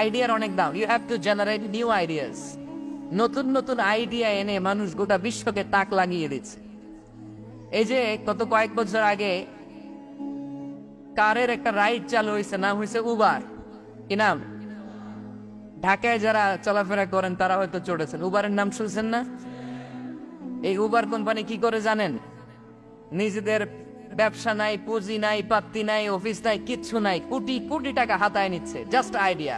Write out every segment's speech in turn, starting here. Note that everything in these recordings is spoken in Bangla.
আইডিয়ার অনেক দাম you have to generate new ideas নতুন নতুন আইডিয়া এনে মানুষ গোটা বিশ্বকে তাক লাগিয়ে দিচ্ছে। এই যে গত কয়েক বছর আগে কারের একটা রাইড চালু হয়েছে, নাম হয়েছে উবার কি নাম? ঢাকায় যারা চলাফেরা করেন, তারা হয়তো চড়েছেন। উবারের নাম শুনছেন না? এই উবার কোম্পানি কি করে জানেন? নিজেদের ব্যবসা নাই, পুঁজি নাই পাত্তি নাই, অফিস নাই, কিচ্ছু নাই। কোটি কোটি টাকা হাতায় নিচ্ছে। Just idea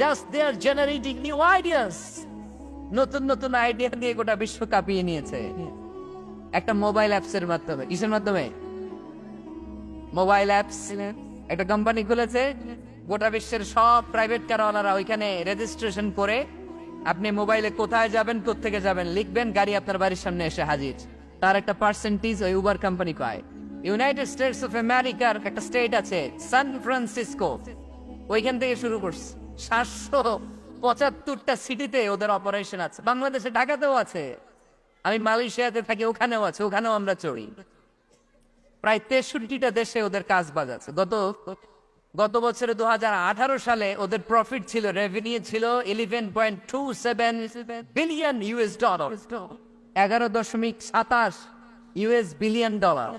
just they are generating new ideas নতুন নতুন আইডিয়া দিয়ে গোটা বিশ্ব কাঁপিয়ে নিয়েছে। একটা মোবাইল অ্যাপস এর মাধ্যমে। কিসের মাধ্যমে? মোবাইল অ্যাপস একটা কোম্পানি খুলেছে। গোটা বিশ্বের সব প্রাইভেট কারওয়ালারা ওইখানে রেজিস্ট্রেশন করে আপনি মোবাইলে কোথায় যাবেন থেকে যাবেন, লিখবেন, গাড়ি আপনার বাড়ির সামনে এসে হাজির। তার একটা পার্সেন্টেজ ওই উবার কোম্পানি পায়। ইউনাইটেড স্টেটস অফ আমেরিকার একটা স্টেট আছে সান ফ্রান্সিসকো ওইখান থেকে শুরু করছে। সাতশো পঁচাত্তরটা সিটিতে ওদের অপারেশন আছে। বাংলাদেশে, ঢাকাতেও আছে। আমি মালয়েশিয়াতে থাকি, ওখানেও আছে, ওখানেও আমরা চড়ি। প্রায় তেষট্টিটা দেশে ওদের কাজ বাজ আছে। গত গত বছরে দু হাজার আঠারো সালে ওদের প্রফিট ছিল রেভিনিউ ছিল eleven point two seven billion US dollar এগারো দশমিক সাতাশ US billion dollar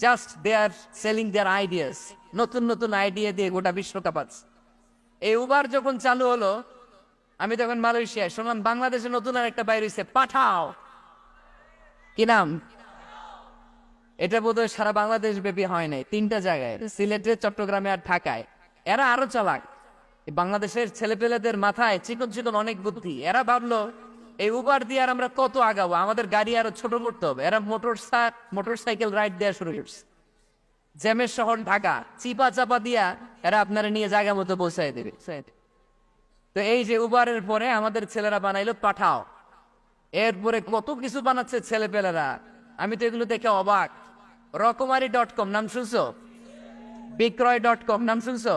just they are selling their ideas নতুন নতুন আইডিয়া দিয়ে গোটা বিশ্বকাপ আছে এই উবার যখন চালু হলো, আমি তখন মালয়েশিয়ায় শুনলাম বাংলাদেশে নতুন আর একটা বাইর হয়েছে পাঠাও। কি নাম? এটা বোধহয় সারা বাংলাদেশ ব্যাপী হয় নাই, তিনটা জায়গায়। সিলেটে, চট্টগ্রামে আর ঢাকায়। এরা আরও চালাক। বাংলাদেশের ছেলেপেলেদের মাথায় চিকন চিকন অনেক বুদ্ধি। এরা ভাবলো এই উবার দিয়ে আর আমরা কত আগাবো? আমাদের গাড়ি আরও ছোট করতে হবে। এরা মোটর মোটর সাইকেল রাইড দেওয়া শুরু করছে। জ্যামের শহর ঢাকা। চিপা চাপা দিয়া এরা আপনারা নিয়ে জায়গা মতো পৌঁছায় দেবে। তো এই যে উবারের পরে আমাদের ছেলেরা বানাইলো পাঠাও। এরপরে কত কিছু বানাচ্ছে ছেলেপেলেরা। আমি তো এগুলো দেখে অবাক। রকমারি ডট কম, নাম শুনছো? বিক্রয় ডট কম, নাম শুনছো?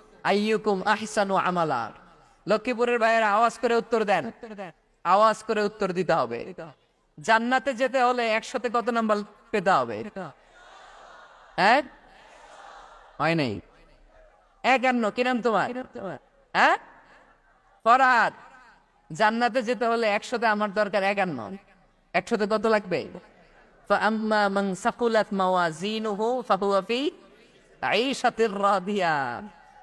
আইয়ুকুম আহসানু আমালার লক্ষ্মীপুরের ভাইয়েরা আওয়াজ করে উত্তর দেন। আওয়াজ করে উত্তর দিতে হবে। জান্নাতে যেতে হলে একসাথে কত নাম্বার পেতে হবে? হ্যাঁ? হয় নাই। একান্ন কিরাম তোমার? হ্যাঁ? ফরাদ জান্নাতে যেতে হলে একশোতে আমার দরকার একান্ন। একশোতে কত লাগবে? ফাকুলাত মাওয়াজিনুহু ফাহুয়া ফি আইশাতির রাদিয়া।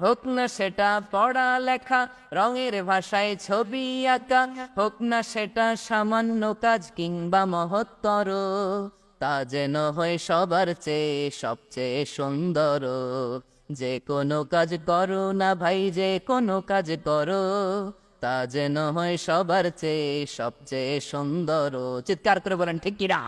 হোক না সেটা পড়া লেখা রঙের ভাষায় ছবি আঁকা, হোক না সেটা সামান্য কাজ কিংবা মহত্তর, তা যেন হয় সবার চেয়ে সবচেয়ে সুন্দর। যে কোনো কাজ করো না ভাই, যে কোনো কাজ করো, তা যেন হয় সবার চেয়ে সবচেয়ে সুন্দর। চিৎকার করে বলেন, ঠিক কিরা